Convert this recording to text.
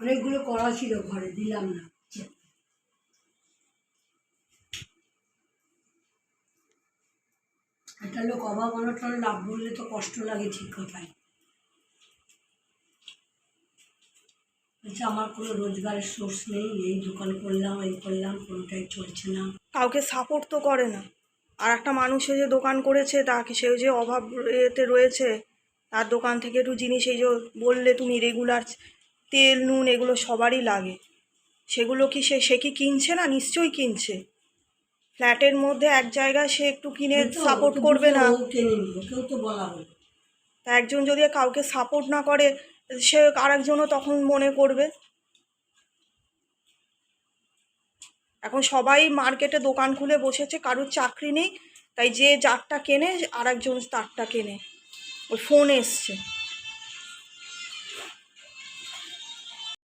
অনেকগুলো করা ছিল ঘরে, দিলাম না। একটা লোক অভাব অনটন লাভ বললে তো কষ্ট লাগে ঠিক কথাই বলছে, আমার কোনো রোজগারের সোর্স নেই, এই দোকান করলাম, এই করলাম, কোনোটাই চলছে না। কাউকে সাপোর্ট তো করে না। আর একটা মানুষে যে দোকান করেছে তাকে সেও যে অভাব এতে রয়েছে? তার দোকান থেকে একটু জিনিস, এই যে বললে তুমি রেগুলার তেল নুন এগুলো সবারই লাগে। সেগুলো কি সে সে কি কিনছে না? নিশ্চয়ই কিনছে। ফ্ল্যাটের মধ্যে এক জায়গায় সে একটু কিনে সাপোর্ট করবে না। কেউ বলা তা একজন যদি কাউকে সাপোর্ট না করে সে আরেকজনও তখন মনে করবে। এখন সবাই মার্কেটে দোকান খুলে বসেছে কারোর চাকরি নেই তাই যে যারটা কেনে আরেকজন তারটা কেনে। ওই ফোন এসছে।